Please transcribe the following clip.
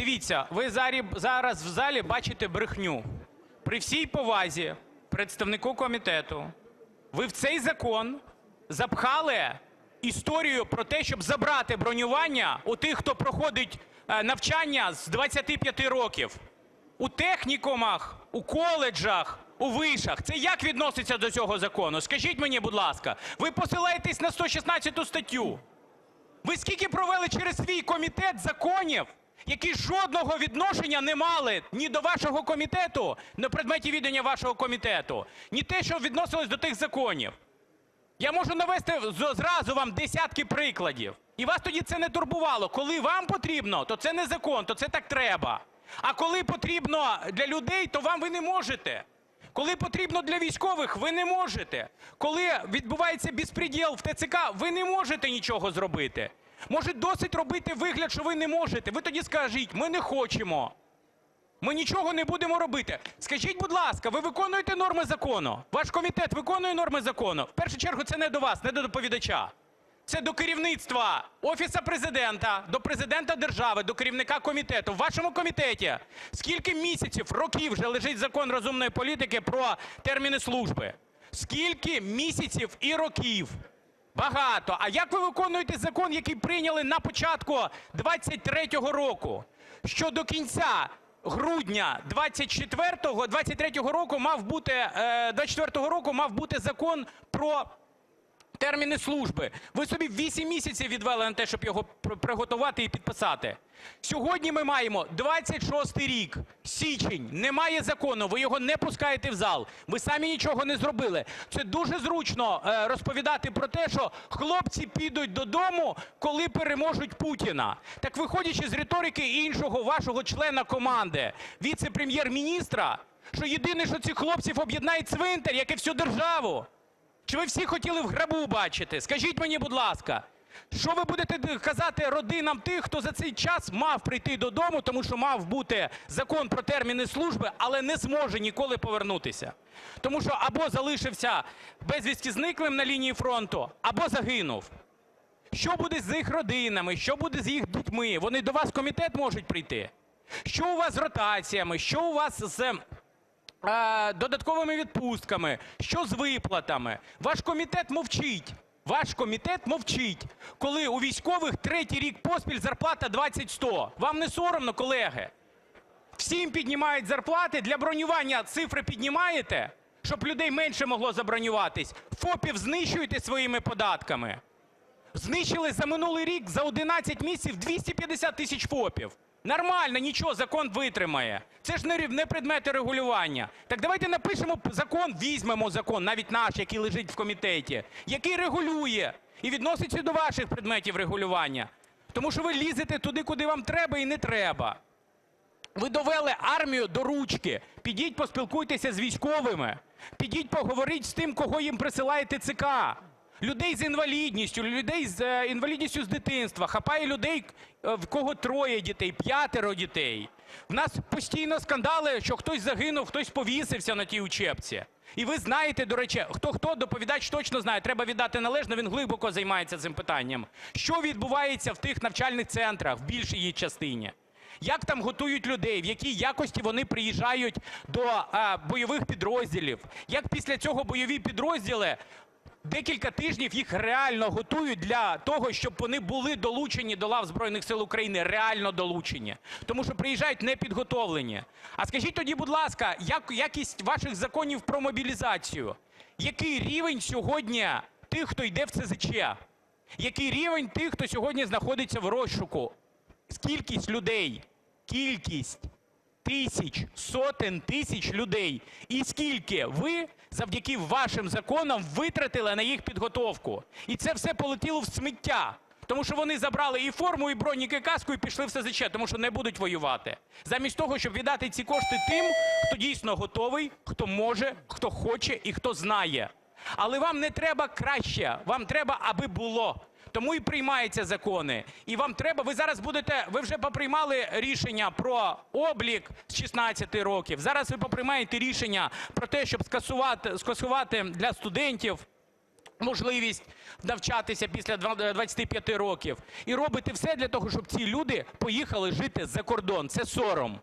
дивіться, ви зараз в залі бачите брехню. При всій повазі представнику комітету, ви в цей закон запхали історію про те, щоб забрати бронювання у тих, хто проходить е, навчання з 25 років. У технікумах, у коледжах, у вишах. Це як відноситься до цього закону? Скажіть мені, будь ласка, ви посилаєтесь на 116 статтю. Ви скільки провели через свій комітет законів, які жодного відношення не мали ні до вашого комітету, на предметі відання вашого комітету, ні те, що відносилось до тих законів. Я можу навести зразу вам десятки прикладів. І вас тоді це не турбувало. Коли вам потрібно, то це не закон, то це так треба. А коли потрібно для людей, то вам ви не можете. Коли потрібно для військових, ви не можете. Коли відбувається безпреділ в ТЦК, ви не можете нічого зробити. Може, досить робити вигляд, що ви не можете. Ви тоді скажіть, ми не хочемо. Ми нічого не будемо робити. Скажіть, будь ласка, ви виконуєте норми закону? Ваш комітет виконує норми закону? В першу чергу, це не до вас, не до доповідача. Це до керівництва Офісу Президента, до Президента держави, до керівника комітету. В вашому комітеті скільки місяців, років вже лежить закон розумної політики про терміни служби? Скільки місяців і років? Багато. А як ви виконуєте закон, який прийняли на початку 23-го року? Що до кінця грудня 24-го, 23-го року мав бути, е, 24-го року мав бути закон про терміни служби. Ви собі 8 місяців відвели на те, щоб його приготувати і підписати. Сьогодні ми маємо 26 рік, січень, немає закону, ви його не пускаєте в зал. Ви самі нічого не зробили. Це дуже зручно е, розповідати про те, що хлопці підуть додому, коли переможуть Путіна. Так виходячи з риторики іншого вашого члена команди, віце-прем'єр-міністра, що єдине, що цих хлопців об'єднає цвинтар, як і всю державу. Чи ви всі хотіли в грабу бачити? Скажіть мені, будь ласка, що ви будете казати родинам тих, хто за цей час мав прийти додому, тому що мав бути закон про терміни служби, але не зможе ніколи повернутися? Тому що або залишився безвісті зниклим на лінії фронту, або загинув. Що буде з їх родинами? Що буде з їх дітьми? Вони до вас в комітет можуть прийти. Що у вас з ротаціями? Що у вас з додатковими відпустками, що з виплатами. Ваш комітет мовчить. Ваш комітет мовчить, коли у військових третій рік поспіль зарплата 20-100. Вам не соромно, колеги? Всім піднімають зарплати, для бронювання цифри піднімаєте, щоб людей менше могло забронюватись. ФОПів знищуєте своїми податками. Знищили за минулий рік за 11 місяців 250 тисяч ФОПів. Нормально, нічого, закон витримає. Це ж не предмети регулювання. Так давайте напишемо закон, візьмемо закон, навіть наш, який лежить в комітеті, який регулює і відноситься до ваших предметів регулювання. Тому що ви лізете туди, куди вам треба і не треба. Ви довели армію до ручки. Підіть поспілкуйтеся з військовими. Підіть поговоріть з тим, кого їм присилає ТЦК. Людей з інвалідністю, людей з е, інвалідністю з дитинства. Хапає людей, е, в кого троє дітей, п'ятеро дітей. В нас постійно скандали, що хтось загинув, хтось повісився на тій учебці. І ви знаєте, до речі, хто хто доповідач точно знає, треба віддати належно, він глибоко займається цим питанням. Що відбувається в тих навчальних центрах, в більшій її частині? як там готують людей, в якій якості вони приїжджають до а, бойових підрозділів, як після цього бойові підрозділи декілька тижнів їх реально готують для того, щоб вони були долучені до лав Збройних сил України, реально долучені. Тому що приїжджають непідготовлені. А скажіть тоді, будь ласка, як якість ваших законів про мобілізацію? Який рівень сьогодні тих, хто йде в ЦЗЧ? Який рівень тих, хто сьогодні знаходиться в розшуку? Кількість людей, кількість тисяч, сотень тисяч людей. І скільки ви завдяки вашим законам витратили на їх підготовку? І це все полетіло в сміття. Тому що вони забрали і форму, і броніки, і каску, і пішли в СЗЧ, тому що не будуть воювати. Замість того, щоб віддати ці кошти тим, хто дійсно готовий, хто може, хто хоче і хто знає. Але вам не треба краще, вам треба, аби було. Тому і приймаються закони. І вам треба, ви зараз будете, ви вже поприймали рішення про облік з 16 років. Зараз ви поприймаєте рішення про те, щоб скасувати, скасувати для студентів можливість навчатися після 25 років, і робите все для того, щоб ці люди поїхали жити за кордон. Це сором.